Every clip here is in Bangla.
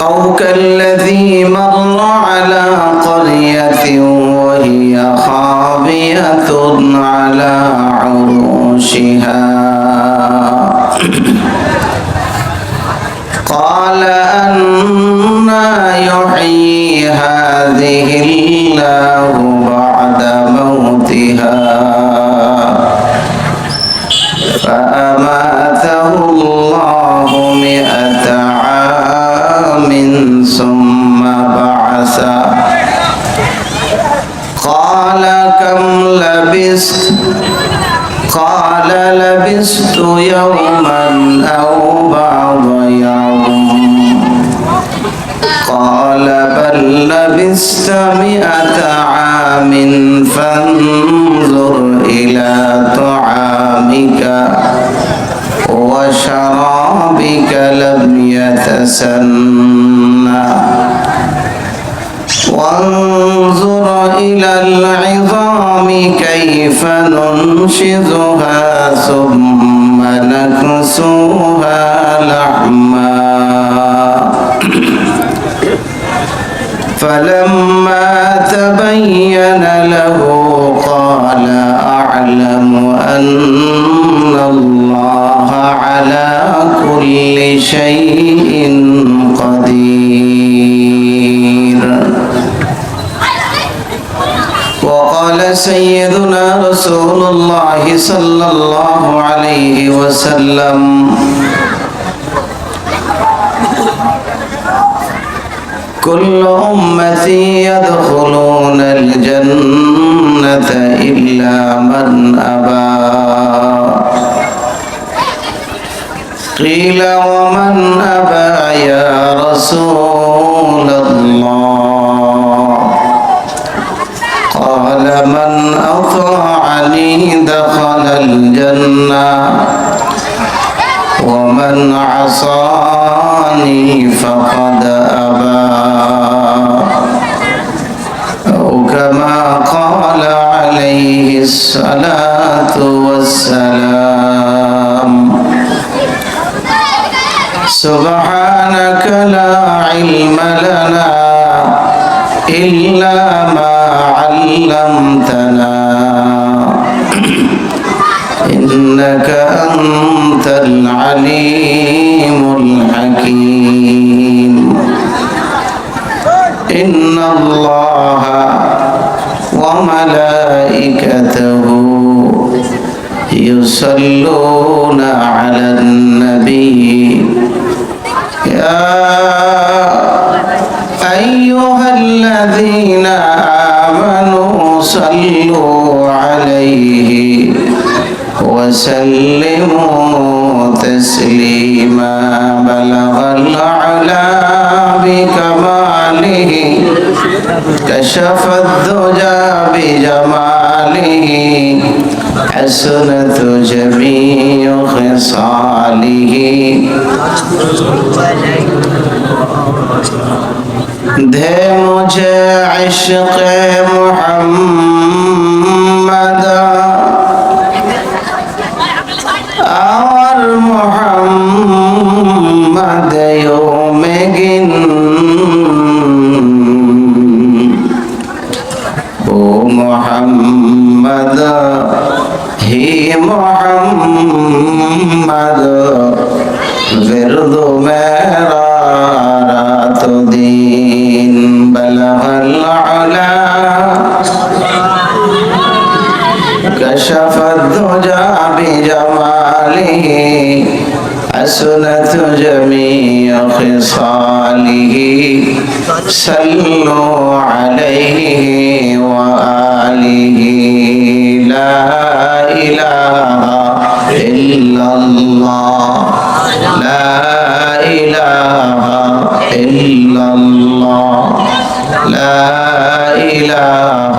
أو كالذي مر على قرية وهي خاوية على عروشها. قال أنا يحيي هذه الله بعد موتها. مئة عام فانظر إلى طعامك وشرابك لم يتسنى. وانظر إلى العظام كيف ننشزها ثم نكسوها لحما. فلما تبين له قال أعلم أن الله على كل شيء قدير. وقال سيدنا رسول الله صلى الله عليه وسلم كل أمتي يدخلون الجنة إلا من أبى. قيل ومن أبى يا رسول الله؟ قال من أطاعني دخل الجنة ومن عصاني سبحانك لا علم لنا إلا ما علمتنا. إنك أنت العليم الحكيم. إن الله وملائكته يصلون على النبي. أيها الذين آمنوا صلوا عليه وسلموا تسليما بلغ العلا بكماله. كشف الدجى بجماله حسنت جميع خصاله دے مجھے عشق محمد كشف الدجى بجماله حسنت جميع خصاله. صلوا عليه وآله. لا إله إلا الله. لا إله إلا الله. لا إله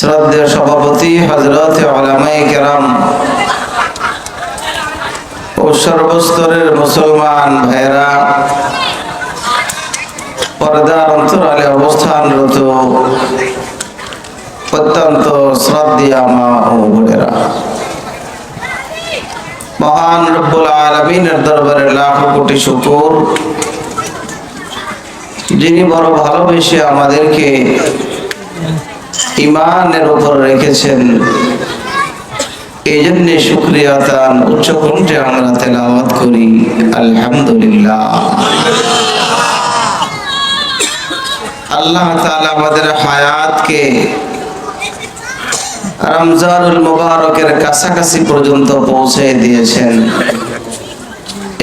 শ্রদ্ধেয় সভাপতি হজরত আলামাই ও সর্বস্তরের মুসলমান ভাইরা পর্দার অন্তরালে অবস্থানরত অত্যন্ত শ্রদ্ধা মা ও বোনেরা। মহান রব্বুল আলমিনের দরবারে লাখ কোটি শুকুর। যিনি বড় ভালোবেসে আমাদেরকে ইমানের উপর রেখেছেন। এই শুক্রিয়া তান উচ্চ কণ্ঠে আমরা তেলাওয়াত করি। আলহামদুলিল্লাহ। আল্লাহ তাআলা আমাদের হায়াতকে রমজানুল মুবারকের কাছাকাছি পর্যন্ত পৌঁছে দিয়েছেন।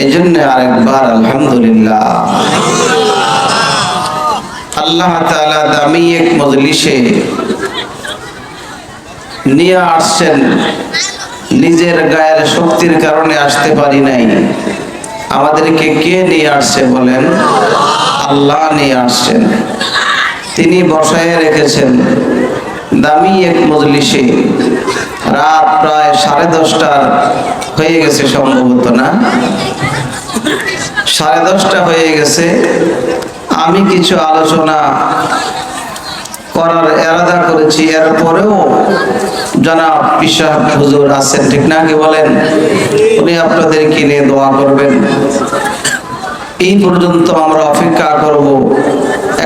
এই জন্য আরেকবার আলহামদুলিল্লাহ। আল্লাহ তাআলা দামি এক মজলিসে নিয়ে আসছেন। নিজের গায়ের শক্তির কারণে আসতে পারি নাই। আমাদেরকে কে নিয়ে আসছে বলেন? আল্লাহ নিয়ে আসছেন। তিনি বসায় রেখেছেন। দামি এক মজলিসে। রাত প্রায় সাড়ে দশটার হয়ে গেছে সম্ভবত, না? সাড়ে দশটা হয়ে গেছে। আমি কিছু আলোচনা করার এরাদা করেছি। এরপরেও জনাব পিসা হুজুর আছেন, ঠিক না কি বলেন? উনি আপনাদেরকে নিয়ে দোয়া করবেন। এই পর্যন্ত আমরা অপেক্ষা করব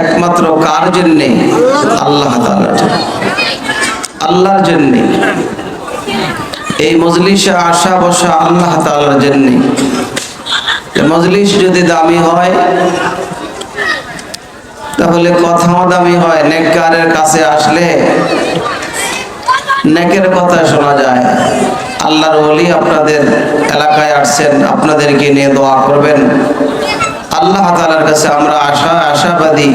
একমাত্র কার জন্যে? আল্লাহ আল্লাহর জন্যে। এই মজলিসে আসা বসা আল্লাহ তাআলার জন্যে। মজলিস যদি দামি হয় তাহলে কথাও দামি হয়, নেককারের কাছে আসলে নেকের কথা শোনা যায়। আল্লাহর ওলি আপনাদের এলাকায় আসছেন, আপনাদেরকে নিয়ে দোয়া করবেন। আল্লাহ তাআলার কাছে আমরা আশা, আশাবাদী,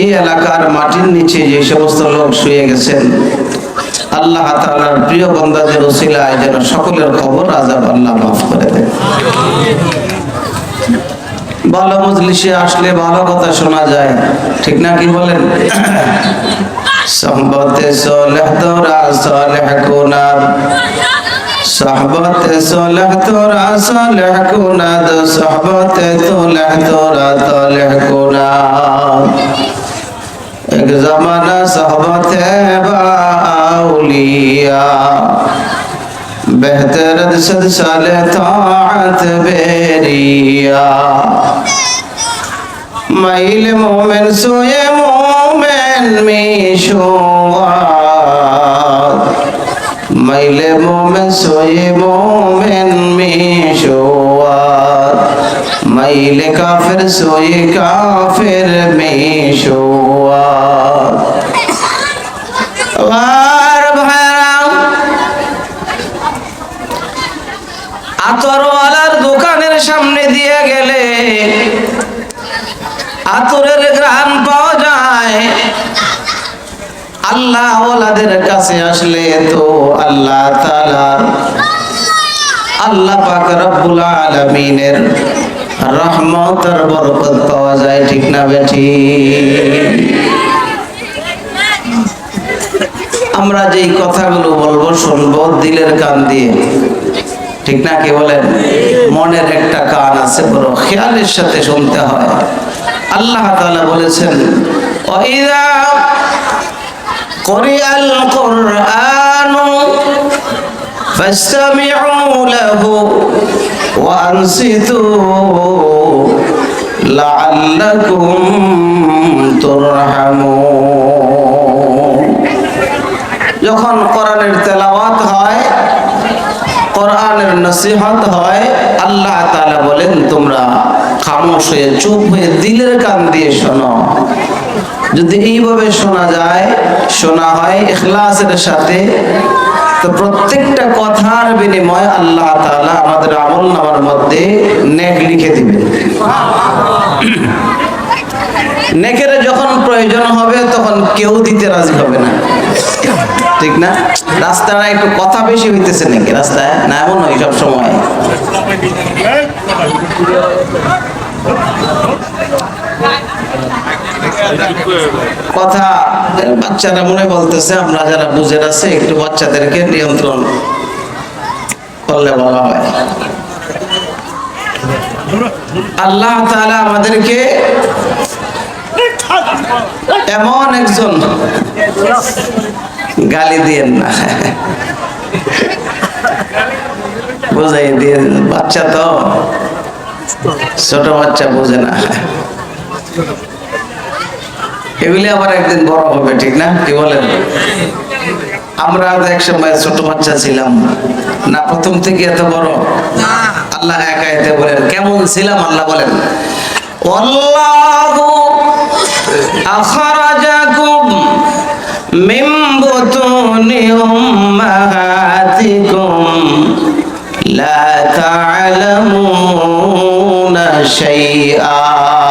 এই এলাকার মাটির নিচে যে সমস্ত লোক শুয়ে গেছেন, আল্লাহ তাআলার প্রিয় বন্দাদের ওসিলায় যেন সকলের খবর আজাব আল্লাহ মাফ করে দেন। ভালো মজলিসে আসলে ভালো কথা শোনা যায়। ঠিক না কি বলেন? সম্পতে সলেহ তোরা সলেহ কোনার সাহবতে সলেহ তোরা সলেহ কোনাদ। সাহবতে তোলেহ তোরা তলেহ কোনাদ। এক জামানা সাহবতে বাউলিয়া بہتر سلسل طاعت بیریا مائل مومن سوئے مومن میں شوار مائل مومن سوئے مومن میں شوار مائل کافر سوئے کافر میں شوار واہ আতরের গ্রাম পাওয়া যায়। আল্লাহ ওলাদের কাছে আসলে তো আল্লাহ আল্লাহ পাক রব্বুল আলামিনের রহমত আর বরকত পাওয়া যায়, ঠিক না বেঠি? আমরা যেই কথাগুলো বলব শুনব দিলের কান দিয়ে। ঠিক না কি বলেন? মনের একটা কান আছে, বড় খেয়ালের সাথে শুনতে হয়। আল্লাহ তাআলা বলেছেন ওয়াইদা করিআল কুরআনু ফাসতামিউ লাহু ওয়া আনসিতু লাআল্লাকুম তুরহামুন. যখন কোরআনের তেলাওয়াত হয়, কোরআনের নসিহত হয়, আল্লাহ তাআলা বলেন, তোমরা খামোশ হয়ে, চুপ হয়ে দিলের কান দিয়ে শোনো। যদি এইভাবে শোনা যায়, শোনা হয় ইখলাসের সাথে, তো প্রত্যেকটা কথার বিনিময় আল্লাহ তাআলা আমাদের আমল নামার মধ্যে নেক লিখে দিবেন। নেকের যখন প্রয়োজন হবে, তখন কেউ দিতে রাজি হবে না। ঠিক না? রাস্তায় একটু কথা বেশি হইতেছে নাকি রাস্তায়? না, এমন হয় সব সময়। কথা বাচ্চারা মনে বলতেছে, আমরা যারা বুঝে আছে একটু বাচ্চাদেরকে নিয়ন্ত্রণ করলে বলা হয়। আল্লাহ তাআলা আমাদেরকে এমন একজন গালি দিয়েন না। বুঝাই দিয়ে বাচ্চা তো। ছোট বাচ্চা বোঝে না। এগুলি আবার একদিন বড় হবে, ঠিক না? কি বলেন? আমরা এক সময় ছোট বাচ্চা ছিলাম। না, প্রথম থেকে এত বড়। আল্লাহ একা এতে বলেন, কেমন ছিলাম? আল্লাহ বলেন আল্লাহ من بطون أمهاتكم لا تعلمون شيئا